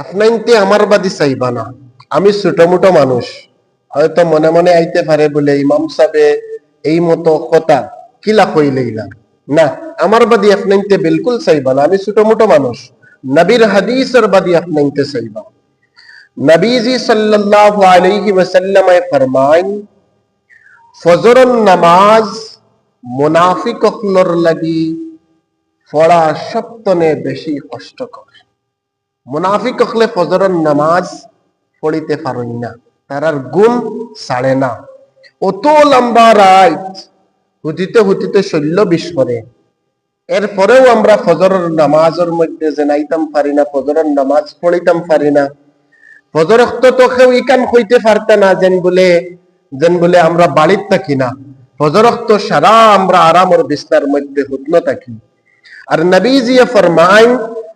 আপনাইতে আমার বাদী চাইবা না। আমি ছোট মোটো মানুষ। হয়তো মনে মনে আইতে পারে বলে, ইমাম সাহেবে এই মতো কথা। কিলা কইলেইলাম না, আমার বাদী আপনাইতে বিলকুল চাইবা না। আমি ছোট মোটো মানুষ। নবীর হাদিসের বাদী আপনাইতে চাইবা। নবীজি সাল্লাল্লাহু আলাইহি ওয়াসাল্লামে ফরমাইন, ফজরন নামাজ মুনাফিক লাগি পড়া সপ্তনে বেশি কষ্টকর। মুনাফিক হলে ফজরের নামাজ পড়িতে পারেন না। তারার গুম ছাড়ে না। অত লম্বা রাত হুতিতে হুতিতে শৈল্য বিষ করে এরপরেও আমরা ফজরের নামাজের মধ্যে জানাইতাম পারি না, ফজরের নামাজ পড়িতাম পারি না। ফজর তো কেউ ইকান হইতে পারতে না, যেন বলে যেন বলে আমরা বাড়ির থাকি না। ফজর তো সারা আমরা আরামর বিস্তার মধ্যে হুতন থাকি। আর নবীজি ফরমাইন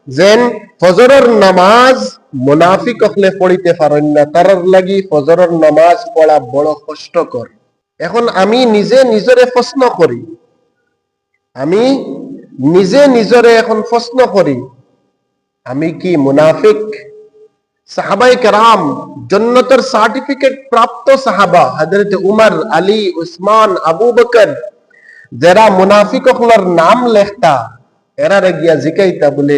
যেন ফজরের নামাজ মুনাফিক হলে পড়িতে পারেন না। তার লাগি ফজরের নামাজ পড়া বড় কষ্টকর। এখন আমি নিজে নিজরে প্রশ্ন করি। আমি নিজে নিজরে এখন প্রশ্ন করি, আমি কি মুনাফিক? সাহাবাই কেরাম জন্নতের সার্টিফিকেট প্রাপ্ত সাহাবা হজরত উমর, আলী, উসমান, আবু বকর, যারা মুনাফিক নাম লেখতা এরারে গিয়া জিকাইতা বলে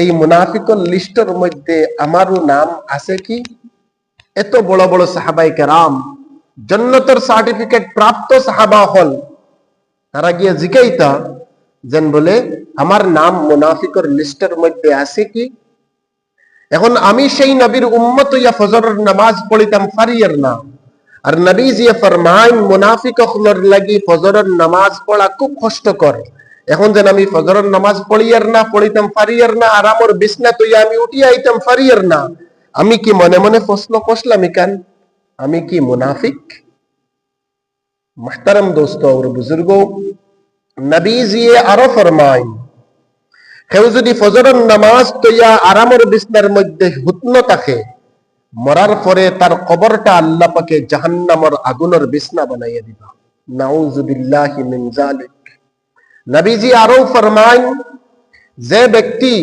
এই মুনাফিকর লিস্টের মধ্যে আমারও নাম আছে কি? এত বড় বড় সাহাবাই কেরাম, জন্নতের সার্টিফিকেট প্রাপ্ত সাহাবা হল, তারা গিয়া জিকাইতা, যেন বলে, আমার নাম মুনাফিকর লিস্টের মধ্যে আছে কি? এখন আমি সেই নবীর উম্মত ইয়া ফজরের নামাজ পড়িতাম ফারিয়ার না আর নবী জিয়া ফরমাইন মুনাফিক লাগি ফজরের নামাজ পড়া খুব কষ্টকর। এখন যেন আমি ফজরের নামাজ পড়িয়ার না পড়িতাম ফারিয়ার না আর আমার বিছনা তুইয়া আমি উঠিয়া আইতাম ফারিয়ার না আমি কি মনে মনে প্রশ্ন করলাম কেন আমি কি মুনাফিক محترم دوستو اور বুজুর্গো নবী জিয়ে আরো ফরমাইন কেউ যদি ফজরের নামাজ তৈয়া আরামের বিছনার মধ্যে হুতন থাকে মরার পরে তার কবরটা আল্লাহ পাকে জাহান্নামর আগুনের বিছনা বানাইয়া দিবা নাউজুবিল্লাহি মিন জালিক নবীজি আরও ফরমাইন, যে ব্যক্তি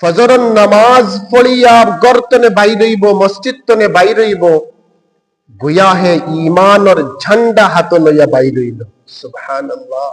ফজরের নামাজ পড়িয়া গর্তনে বাইরইব মসজিদ তনে বাইরইব গুয়া হে ইমানর ঝান্ডা হাত লইয়া বাইরইল। সুবহানাল্লাহ।